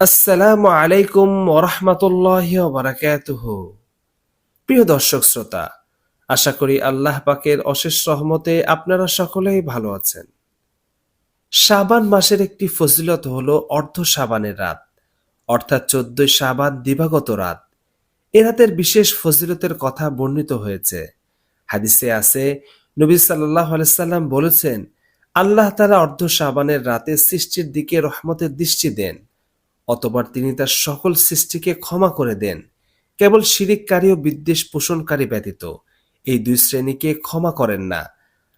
আসসালামু আলাইকুম ওরহমতুল্লাহ বারাকাতুহ প্রিয় দর্শক শ্রোতা, আশা করি আল্লাহ পাকের অশেষ রহমতে আপনারা সকলেই ভালো আছেন। শাবান মাসের একটি ফজিলত হল অর্ধ সাবানের রাত, অর্থাৎ চোদ্দই সাবান দিবাগত রাত। এ রাতের বিশেষ ফজিলতের কথা বর্ণিত হয়েছে। হাদিসে আছে, নবী সাল্লাহ সাল্লাম বলেছেন, আল্লাহ তালা অর্ধ সাবানের রাতে সৃষ্টির দিকে রহমতের দৃষ্টি দেন। অতবার তিনি তার সকল সৃষ্টিকে ক্ষমা করে দেন। কেবল শিরিককারী ও বিদ্বেষ পোষণকারী ব্যতীত এই দুই শ্রেণীকে ক্ষমা করেন না।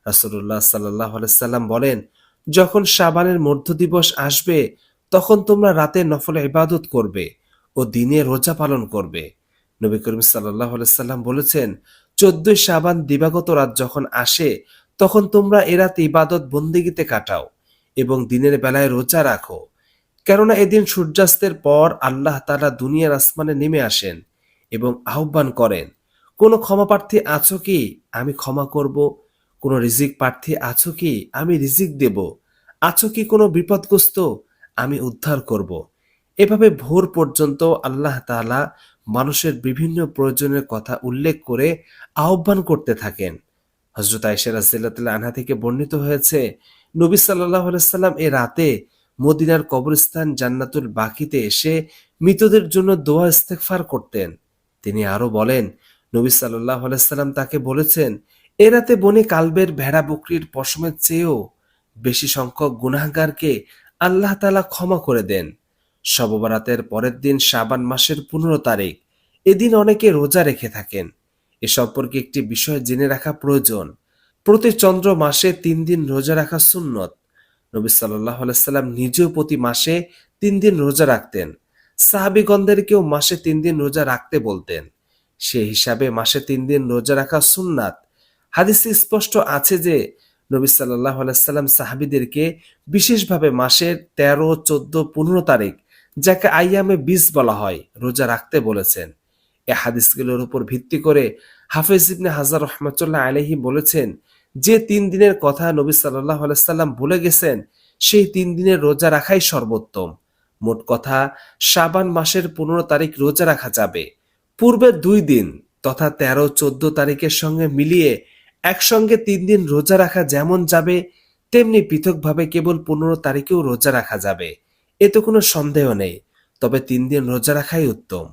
রাসুল্লাহ সাল্লাহ সাল্লাম বলেন, যখন সাবানের মধ্য দিবস আসবে, তখন তোমরা রাতে নফল ইবাদত করবে ও দিনে রোজা পালন করবে। নবী করিম সাল্লাহ সাল্লাম বলেছেন, চোদ্দই সাবান দিবাগত রাত যখন আসে, তখন তোমরা এ রাতে ইবাদত বন্দিগিতে কাটাও এবং দিনের বেলায় রোজা রাখো। কেননা এদিন সূর্যাস্তের পর আল্লাহ তালা দুনিয়ার আসমানে নেমে আসেন এবং আহ্বান করেন, কোনো ক্ষমা প্রার্থী আছো কি? আমি ক্ষমা করব। কোনো রিজিক প্রার্থী আছো কি? আমি রিজিক দেব। আছো কি কোনো বিপদগ্রস্ত? আমি উদ্ধার করব। এভাবে ভোর পর্যন্ত আল্লাহ তাআলা মানুষের বিভিন্ন প্রয়োজনের কথা উল্লেখ করে আহ্বান করতে থাকেন। হজরত আয়সা রাজিল্লাহ আনহা থেকে বর্ণিত হয়েছে, নবী সাল্লাহ সাল্লাম এ রাতে মদিনার কবরস্থান জান্নাতুল বাকিতে এসে মৃতদের জন্য দোয়া ইস্তেকফার করতেন। তিনি আরও বলেন, নবী সাল্লাহ সাল্লাম তাকে বলেছেন, এ রাতে বনে কালবের ভেড়া বকরির পশমের চেয়েও বেশি সংখ্যক গুনাহগারকে আল্লাহ তালা ক্ষমা করে দেন। শববরাতের পরের দিন শাবান মাসের পনেরো তারিখ। এদিন অনেকে রোজা রেখে থাকেন। এ সম্পর্কে একটি বিষয় জেনে রাখা প্রয়োজন। প্রতি চন্দ্র মাসে তিন দিন রোজা রাখা সুন্নত। নবী সাল্লাহ সাল্লাম নিজেও প্রতি মাসে তিন দিন রোজা রাখতেন। সাহাবিগণদেরকেও মাসে তিন দিন রোজা রাখতে বলতেন। সে হিসাবে মাসে তিন দিন রোজা রাখা সুন্নাত। হাদিসে স্পষ্ট আছে যে নবী সাল্লাহ সাল্লাম সাহাবিদেরকে বিশেষভাবে মাসের তেরো, চোদ্দ, পনেরো তারিখ যাকে আইয়ামে বিশ বলা হয় রোজা রাখতে বলেছেন। এ হাদিসগুলোর উপর ভিত্তি করে হাফেজ ইবনে হাজার রহমতুল্লাহ আলহি বলেছেন যে তিন দিনের কথা নবী সাল্লাহ সাল্লাম বলে গেছেন, সেই তিন দিনের রোজা রাখাই সর্বোত্তম। মোট কথা, শাবান মাসের পনেরো তারিখ রোজা রাখা যাবে। পূর্বের দুই দিন তথা তেরো চোদ্দ তারিখের সঙ্গে মিলিয়ে একসঙ্গে তিন দিন রোজা রাখা যেমন যাবে, তেমনি পৃথকভাবে কেবল পনেরো তারিখেও রোজা রাখা যাবে। এতে কোনো সন্দেহ নেই, তবে তিন দিন রোজা রাখাই উত্তম।